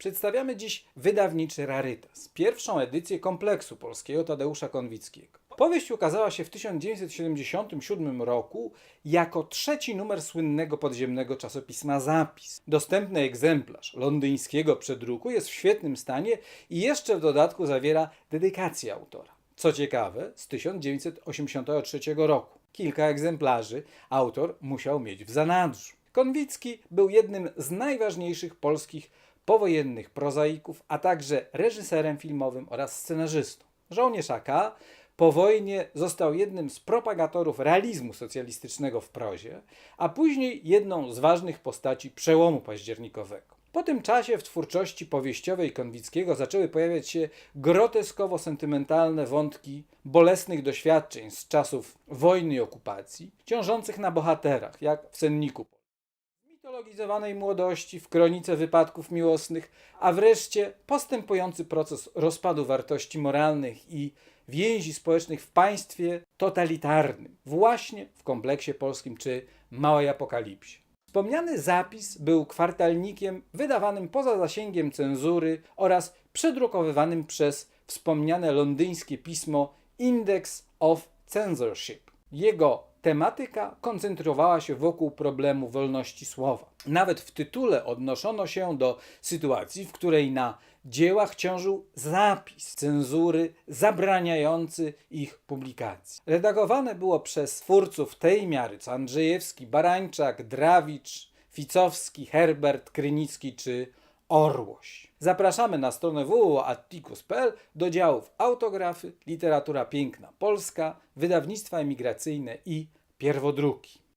Przedstawiamy dziś wydawniczy rarytas, pierwszą edycję kompleksu polskiego Tadeusza Konwickiego. Powieść ukazała się w 1977 roku jako trzeci numer słynnego podziemnego czasopisma Zapis. Dostępny egzemplarz londyńskiego przedruku jest w świetnym stanie i jeszcze w dodatku zawiera dedykację autora. Co ciekawe, z 1983 roku. Kilka egzemplarzy autor musiał mieć w zanadrzu. Konwicki był jednym z najważniejszych polskich powojennych prozaików, a także reżyserem filmowym oraz scenarzystą. Żołnierz AK po wojnie został jednym z propagatorów realizmu socjalistycznego w prozie, a później jedną z ważnych postaci przełomu październikowego. Po tym czasie w twórczości powieściowej Konwickiego zaczęły pojawiać się groteskowo-sentymentalne wątki bolesnych doświadczeń z czasów wojny i okupacji, ciążących na bohaterach, jak w Senniku mitologizowanej młodości, w kronice wypadków miłosnych, a wreszcie postępujący proces rozpadu wartości moralnych i więzi społecznych w państwie totalitarnym, właśnie w kompleksie polskim czy małej apokalipsie. Wspomniany zapis był kwartalnikiem wydawanym poza zasięgiem cenzury oraz przedrukowywanym przez wspomniane londyńskie pismo Index of Censorship. Jego tematyka koncentrowała się wokół problemu wolności słowa. Nawet w tytule odnoszono się do sytuacji, w której na dziełach ciążył zapis cenzury zabraniający ich publikacji. Redagowane było przez twórców tej miary, co Andrzejewski, Barańczak, Drawicz, Ficowski, Herbert, Krynicki czy Orłoś. Zapraszamy na stronę www.atticus.pl do działów autografy, literatura piękna polska, wydawnictwa emigracyjne i pierwodruki.